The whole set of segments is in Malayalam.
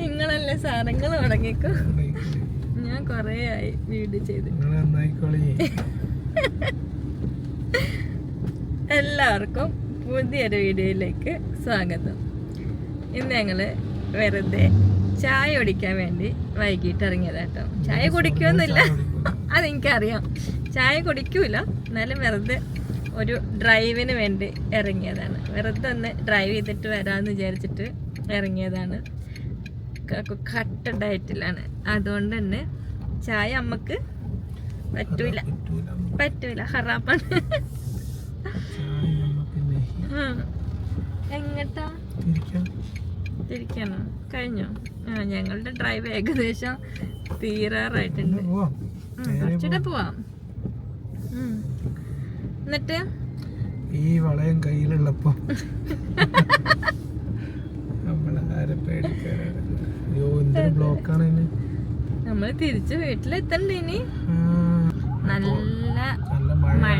നിങ്ങളല്ലേ സാർ നിങ്ങൾ തുടങ്ങിക്കോ. ഞാൻ കൊറേ ആയി വീഡിയോ ചെയ്ത്. എല്ലാവർക്കും പുതിയൊരു വീഡിയോയിലേക്ക് സ്വാഗതം. ഇന്ന് ഞങ്ങൾ വെറുതെ ചായ കുടിക്കാൻ വേണ്ടി വൈകിട്ട് ഇറങ്ങിയതാട്ടോ. ചായ കുടിക്കുമെന്നില്ല അതെനിക്കറിയാം. ചായ കുടിക്കൂല. എന്നാലും വെറുതെ ഒരു ഡ്രൈവിന് വേണ്ടി ഇറങ്ങിയതാണ്. വെറുതെ ഒന്ന് ഡ്രൈവ് ചെയ്തിട്ട് വരാമെന്ന് വിചാരിച്ചിട്ട് ഇറങ്ങിയതാണ്. കട്ട ഡയറ്റിലാണ് അതുകൊണ്ട് തന്നെ ചായ അമ്മയ്ക്ക് പറ്റൂല. പറ്റൂല. ഹറാപ്പാണ്. എങ്ങട്ടാ? തിരിക്കാനോ? കഴിഞ്ഞോ? ആ ഞങ്ങളുടെ ഡ്രൈവ് ഏകദേശം തീരാറായിട്ടുണ്ട്. പോവാം. കുറച്ചുകൂടെ. എന്നിട്ട്? ഈ വളയം കയ്യിലുള്ളപ്പോ. നമ്മൾ തിരിച്ച് വീട്ടിലെത്തണ്ട ഇനി? നല്ല മഴ.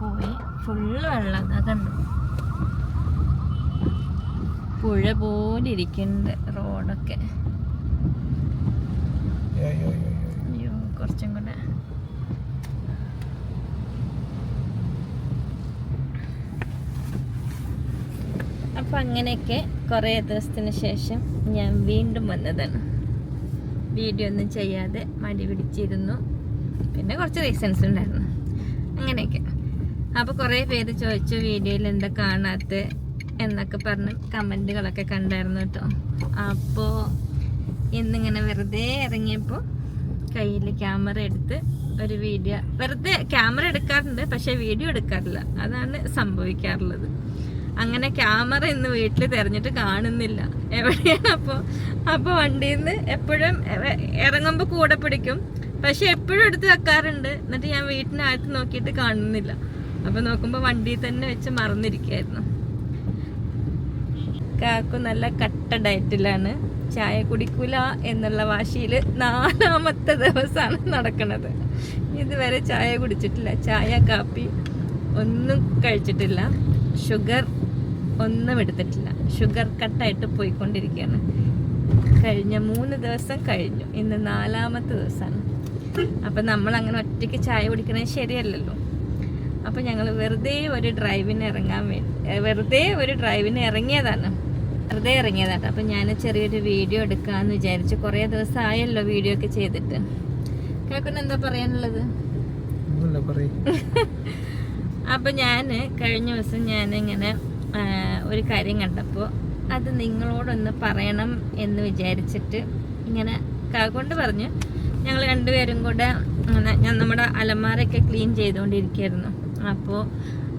പോയി. ഫുള്ള് വെള്ളം കണ്ടു പുഴ പോലെ ഇരിക്കുന്നുണ്ട് റോഡൊക്കെ. അയ്യോ കുറച്ചും കൂടെ. അപ്പം അങ്ങനെയൊക്കെ കുറേ ദിവസത്തിന് ശേഷം ഞാൻ വീണ്ടും വന്നതാണ്. വീഡിയോ ഒന്നും ചെയ്യാതെ മടി പിടിച്ചിരുന്നു. പിന്നെ കുറച്ച് റീസൺസ് ഉണ്ടായിരുന്നു. അങ്ങനെയൊക്കെ. അപ്പോൾ കുറേ പേര് ചോദിച്ചു വീഡിയോയിൽ എന്താ കാണാത്ത? എന്നൊക്കെ പറഞ്ഞ് കമന്റുകളൊക്കെ കണ്ടായിരുന്നു കേട്ടോ. അപ്പോൾ ഇന്നിങ്ങനെ വെറുതെ ഇറങ്ങിയപ്പോൾ കയ്യിൽ ക്യാമറ എടുത്ത് ഒരു വീഡിയോ വെറുതെ ക്യാമറ എടുക്കാറുണ്ട് പക്ഷെ വീഡിയോ എടുക്കാറില്ല. അതാണ് സംഭവിക്കാറുള്ളത്. അങ്ങനെ ക്യാമറ ഇന്ന് വീട്ടിൽ തിരഞ്ഞിട്ട് കാണുന്നില്ല. എവിടെയാണ് അപ്പോൾ അപ്പോൾ വണ്ടിയിൽ നിന്ന് എപ്പോഴും ഇറങ്ങുമ്പോൾ കൂടെ പിടിക്കും. പക്ഷെ എപ്പോഴും എടുത്ത് വെക്കാറുണ്ട്. എന്നിട്ട് ഞാൻ വീട്ടിനകത്ത് നോക്കിയിട്ട് കാണുന്നില്ല. അപ്പോൾ നോക്കുമ്പോൾ വണ്ടി തന്നെ വെച്ച് മറന്നിരിക്കുകയായിരുന്നു കാക്കു നല്ല കട്ട ഡയറ്റിലാണ്. ചായ കുടിക്കൂല എന്നുള്ള വാശിയിൽ നാലാമത്തെ ദിവസമാണ് നടക്കുന്നത് ഇതുവരെ ചായ കുടിച്ചിട്ടില്ല. ചായ കാപ്പി ഒന്നും കഴിച്ചിട്ടില്ല. ഷുഗർ ഒന്നും എടുത്തിട്ടില്ല. ഷുഗർ കട്ടായിട്ട് പോയിക്കൊണ്ടിരിക്കുകയാണ്. കഴിഞ്ഞ മൂന്ന് ദിവസം കഴിഞ്ഞു. ഇന്ന് നാലാമത്തെ ദിവസമാണ്. അപ്പം നമ്മൾ അങ്ങനെ ഒറ്റയ്ക്ക് ചായ കുടിക്കണത് ശരിയല്ലല്ലോ. അപ്പം ഞങ്ങൾ വെറുതെ ഒരു ഡ്രൈവിന് ഇറങ്ങാൻ വേണ്ടി വെറുതെ ഒരു ഡ്രൈവിന് ഇറങ്ങിയതാണ്. വെറുതെ ഇറങ്ങിയതാണ്. അപ്പം ഞാൻ ചെറിയൊരു വീഡിയോ എടുക്കാമെന്ന് വിചാരിച്ചു. കുറേ ദിവസമായല്ലോ വീഡിയോ ഒക്കെ ചെയ്തിട്ട്. കേൾക്കുന്ന എന്താ പറയാനുള്ളത്? അപ്പം ഞാൻ കഴിഞ്ഞ ദിവസം ഞാൻ ഇങ്ങനെ ഒരു കാര്യം കണ്ടപ്പോൾ അത് നിങ്ങളോടൊന്ന് പറയണം എന്ന് വിചാരിച്ചിട്ട് ഇങ്ങനെ കൊണ്ട് പറഞ്ഞു. ഞങ്ങൾ രണ്ടുപേരും കൂടെ ഇങ്ങനെ ഞാൻ നമ്മുടെ അലമാരൊക്കെ ക്ലീൻ ചെയ്തുകൊണ്ടിരിക്കുകയായിരുന്നു അപ്പോൾ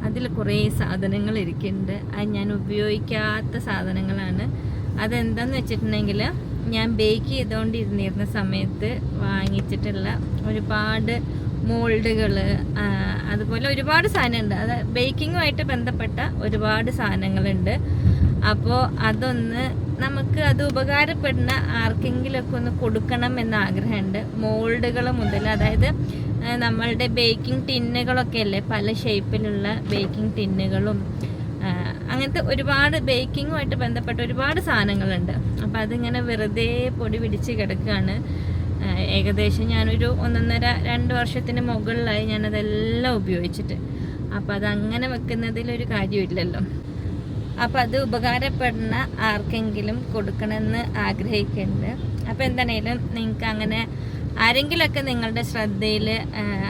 അതിൽ കുറേ സാധനങ്ങൾ ഇരിക്കുന്നുണ്ട്. അത് ഞാൻ ഉപയോഗിക്കാത്ത സാധനങ്ങളാണ്. അതെന്താന്ന് വെച്ചിട്ടുണ്ടെങ്കിൽ ഞാൻ ബേക്ക് ചെയ്തുകൊണ്ടിരുന്നിരുന്ന സമയത്ത് വാങ്ങിച്ചിട്ടുള്ള ഒരുപാട് മോൾഡുകൾ അതുപോലെ ഒരുപാട് സാധനമുണ്ട് അത് ബേക്കിങ്ങുമായിട്ട് ബന്ധപ്പെട്ട ഒരുപാട് സാധനങ്ങളുണ്ട്. അപ്പോൾ അതൊന്ന് നമുക്ക് അത് ഉപകാരപ്പെടുന്ന ആർക്കെങ്കിലുമൊക്കെ ഒന്ന് കൊടുക്കണം എന്ന ആഗ്രഹമുണ്ട് മോൾഡുകൾ മുതൽ അതായത് നമ്മളുടെ ബേക്കിംഗ് ടിന്നുകളൊക്കെ അല്ലേ? പല ഷേപ്പിലുള്ള ബേക്കിംഗ് ടിന്നുകളും അങ്ങനത്തെ ഒരുപാട് ബേക്കിങ്ങുമായിട്ട് ബന്ധപ്പെട്ട ഒരുപാട് സാധനങ്ങളുണ്ട്. അപ്പോൾ അതിങ്ങനെ വെറുതെ പൊടി പിടിച്ച് കിടക്കുകയാണ് ഏകദേശം ഞാനൊരു ഒന്നൊന്നര രണ്ട് വർഷത്തിന് മുകളിലായി ഞാനതെല്ലാം ഉപയോഗിച്ചിട്ട്. അപ്പം അതങ്ങനെ വെക്കുന്നതിലൊരു കാര്യമില്ലല്ലോ. അപ്പം അത് ഉപകാരപ്പെടുന്ന ആർക്കെങ്കിലും കൊടുക്കണമെന്ന് ആഗ്രഹിക്കുന്നുണ്ട് അപ്പം എന്താണേലും നിങ്ങൾക്ക് അങ്ങനെ ആരെങ്കിലുമൊക്കെ നിങ്ങളുടെ ശ്രദ്ധയിൽ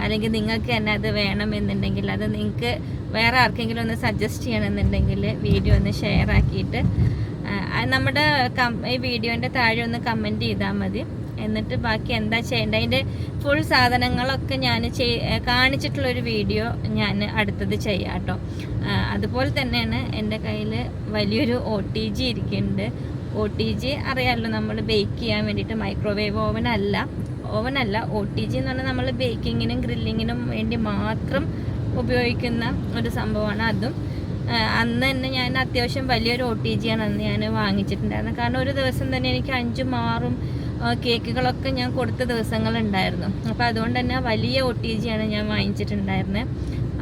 അല്ലെങ്കിൽ നിങ്ങൾക്ക് തന്നെ അത് വേണമെന്നുണ്ടെങ്കിൽ അത് നിങ്ങൾക്ക് വേറെ ആർക്കെങ്കിലും ഒന്ന് സജസ്റ്റ് ചെയ്യണമെന്നുണ്ടെങ്കിൽ വീഡിയോ ഒന്ന് ഷെയർ ആക്കിയിട്ട് നമ്മുടെ ഈ വീഡിയോന്റെ താഴെ ഒന്ന് കമന്റ് ചെയ്താൽ മതി. എന്നിട്ട് ബാക്കി എന്താ ചെയ്യേണ്ടത്? അതിന്റെ ഫുൾ സാധനങ്ങളൊക്കെ ഞാൻ ചെയ് കാണിച്ചിട്ടുള്ളൊരു വീഡിയോ ഞാൻ അടുത്തത് ചെയ്യാം കേട്ടോ. അതുപോലെ തന്നെയാണ് എന്റെ കയ്യിൽ വലിയൊരു ഒ ടി ജി ഇരിക്കുന്നുണ്ട്. ഒ ടി ജി അറിയാമല്ലോ നമ്മൾ ബേക്ക് ചെയ്യാൻ വേണ്ടിയിട്ട് മൈക്രോവേവ് ഓവൻ അല്ല. ഓവൻ അല്ല ഒ ടി ജി എന്ന് പറഞ്ഞാൽ നമ്മൾ ബേക്കിങ്ങിനും ഗ്രില്ലിങ്ങിനും വേണ്ടി മാത്രം ഉപയോഗിക്കുന്ന ഒരു സംഭവമാണ് അതും. അന്ന് തന്നെ ഞാൻ അത്യാവശ്യം വലിയൊരു ഒ ടി ജിയാണ് അന്ന് ഞാൻ വാങ്ങിച്ചിട്ടുണ്ടായിരുന്നത്. കാരണം ഒരു ദിവസം തന്നെ എനിക്ക് അഞ്ചും ആറും കേക്കുകളൊക്കെ ഞാൻ കൊടുത്ത ദിവസങ്ങളുണ്ടായിരുന്നു. അപ്പോൾ അതുകൊണ്ട് തന്നെ വലിയ ഒ ടി ജിയാണ് ഞാൻ വാങ്ങിച്ചിട്ടുണ്ടായിരുന്നത്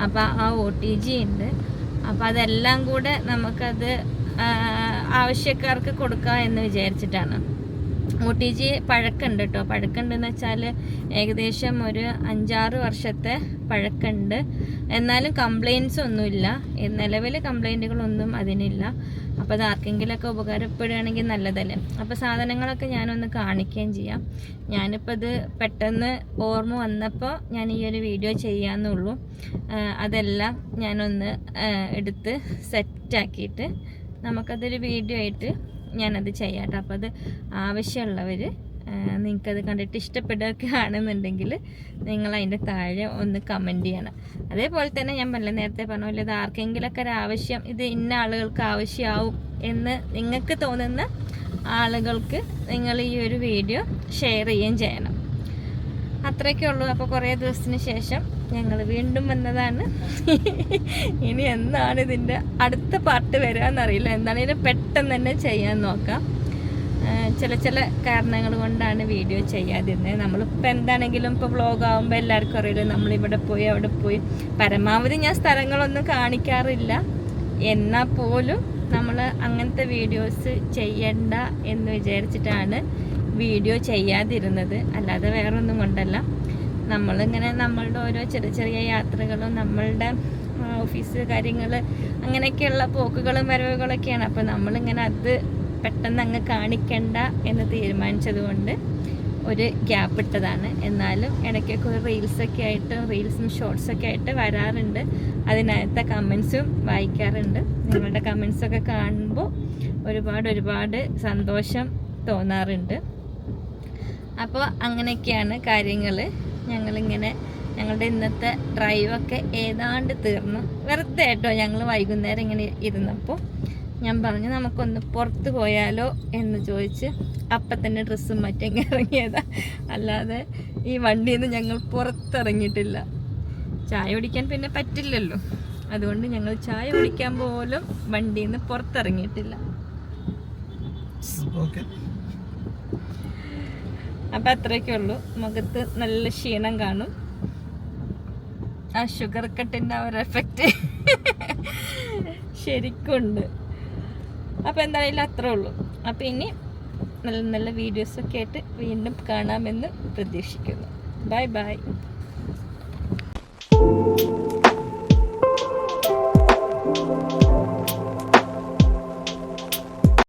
അപ്പോൾ ആ ഒ ടി ജി ഉണ്ട് അപ്പോൾ അതെല്ലാം കൂടെ നമുക്കത് ആവശ്യക്കാർക്ക് കൊടുക്കാം എന്ന് വിചാരിച്ചിട്ടാണ്. ഒ ടി ജി പഴക്കമുണ്ട് കേട്ടോ പഴക്കമുണ്ടെന്ന് വെച്ചാൽ ഏകദേശം ഒരു അഞ്ചാറ് വർഷത്തെ പഴക്കമുണ്ട് എന്നാലും കംപ്ലയിൻസ് ഒന്നുമില്ല. നിലവിൽ കംപ്ലൈന്റുകളൊന്നും അതിനില്ല. അപ്പോൾ അത് ആർക്കെങ്കിലുമൊക്കെ ഉപകാരപ്പെടുകയാണെങ്കിൽ നല്ലതല്ലേ. അപ്പോൾ സാധനങ്ങളൊക്കെ ഞാനൊന്ന് കാണിക്കുകയും ചെയ്യാം. ഞാനിപ്പോൾ ഇത് പെട്ടെന്ന് ഓർമ്മ വന്നപ്പോൾ ഞാൻ ഈ ഒരു വീഡിയോ ചെയ്യാമെന്നുള്ളൂ അതെല്ലാം ഞാനൊന്ന് എടുത്ത് സെറ്റാക്കിയിട്ട് നമുക്കതൊരു വീഡിയോ ആയിട്ട് ഞാനത് ചെയ്യാം കേട്ടോ അപ്പോൾ അത് ആവശ്യമുള്ളവർ നിങ്ങൾക്കത് കണ്ടിട്ട് ഇഷ്ടപ്പെടുകയൊക്കെ ആണെന്നുണ്ടെങ്കിൽ നിങ്ങൾ അതിന്റെ താഴെ ഒന്ന് കമന്റ് ചെയ്യണം. അതേപോലെ തന്നെ ഞാൻ പല നേരത്തെ പറഞ്ഞ പോലെ ഇത് ആർക്കെങ്കിലൊക്കെ ഒരു ആവശ്യം ഇത് ഇന്ന ആളുകൾക്ക് ആവശ്യമാവും എന്ന് നിങ്ങൾക്ക് തോന്നുന്ന ആളുകൾക്ക് നിങ്ങൾ ഈ ഒരു വീഡിയോ ഷെയർ ചെയ്യുകയും ചെയ്യണം. അത്രയൊക്കെ ഉള്ളൂ. അപ്പോൾ കുറേ ദിവസത്തിന് ശേഷം ഞങ്ങൾ വീണ്ടും വന്നതാണ്. ഇനി എന്താണ് ഇതിന്റെ അടുത്ത പാർട്ട് വരാമെന്നറിയില്ല എന്താണെങ്കിലും പെട്ടെന്ന് തന്നെ ചെയ്യാൻ നോക്കാം. ചില ചില കാരണങ്ങൾ കൊണ്ടാണ് വീഡിയോ ചെയ്യാതിരുന്നത് നമ്മളിപ്പോൾ എന്താണെങ്കിലും ഇപ്പോൾ വ്ളോഗ് ആകുമ്പോൾ എല്ലാവർക്കും അറിയില്ല നമ്മളിവിടെ പോയി അവിടെ പോയി. പരമാവധി ഞാൻ സ്ഥലങ്ങളൊന്നും കാണിക്കാറില്ല. എന്നാൽ പോലും നമ്മൾ അങ്ങനത്തെ വീഡിയോസ് ചെയ്യണ്ട എന്ന് വിചാരിച്ചിട്ടാണ് വീഡിയോ ചെയ്യാതിരുന്നത്. അല്ലാതെ വേറൊന്നും കൊണ്ടല്ല. നമ്മളിങ്ങനെ നമ്മളുടെ ഓരോ ചെറിയ ചെറിയ യാത്രകളും നമ്മളുടെ ഓഫീസ് കാര്യങ്ങൾ അങ്ങനെയൊക്കെയുള്ള പോക്കുകളും വരവുകളൊക്കെയാണ്. അപ്പോൾ നമ്മളിങ്ങനെ അത് പെട്ടെന്ന് അങ്ങ് കാണിക്കണ്ട എന്ന് തീരുമാനിച്ചതുകൊണ്ട് ഒരു ഗ്യാപ്പ് ഇട്ടതാണ്. എന്നാലും ഇടയ്ക്കൊക്കെ ഒരു റീൽസൊക്കെ ആയിട്ട് റീൽസും ഷോർട്സൊക്കെ ആയിട്ട് വരാറുണ്ട്. അതിനകത്തെ കമൻസും വായിക്കാറുണ്ട്. നിങ്ങളുടെ കമൻസൊക്കെ കാണുമ്പോൾ ഒരുപാട് ഒരുപാട് സന്തോഷം തോന്നാറുണ്ട്. അപ്പോൾ അങ്ങനെയൊക്കെയാണ് കാര്യങ്ങൾ ഞങ്ങളിങ്ങനെ ഞങ്ങളുടെ ഇന്നത്തെ ഡ്രൈവൊക്കെ ഏതാണ്ട് തീർന്നു. വെറുതെ കേട്ടോ ഞങ്ങൾ വൈകുന്നേരം ഇങ്ങനെ ഇരുന്നപ്പോൾ ഞാൻ പറഞ്ഞു നമുക്കൊന്ന് പുറത്ത് പോയാലോ? എന്ന് ചോദിച്ച് അപ്പം തന്നെ ഡ്രസ്സും മറ്റും ഇറങ്ങിയതാ. അല്ലാതെ ഈ വണ്ടിയിൽ നിന്ന് ഞങ്ങൾ പുറത്തിറങ്ങിയിട്ടില്ല. ചായ കുടിക്കാൻ പിന്നെ പറ്റില്ലല്ലോ. അതുകൊണ്ട് ഞങ്ങൾ ചായ കുടിക്കാൻ പോലും വണ്ടിയിൽ നിന്ന് പുറത്തിറങ്ങിയിട്ടില്ല അപ്പം അത്രയൊക്കെ ഉള്ളൂ. മുഖത്ത് നല്ല ക്ഷീണം കാണും. ആ ഷുഗർ കട്ടിന്റെ ആ ഒരു എഫക്റ്റ് ശരിക്കുണ്ട്. അപ്പോൾ എന്തായാലും അത്രേ ഉള്ളൂ. അപ്പോൾ ഇനി നല്ല നല്ല വീഡിയോസൊക്കെ ആയിട്ട് വീണ്ടും കാണാമെന്ന് പ്രതീക്ഷിക്കുന്നു. Bye bye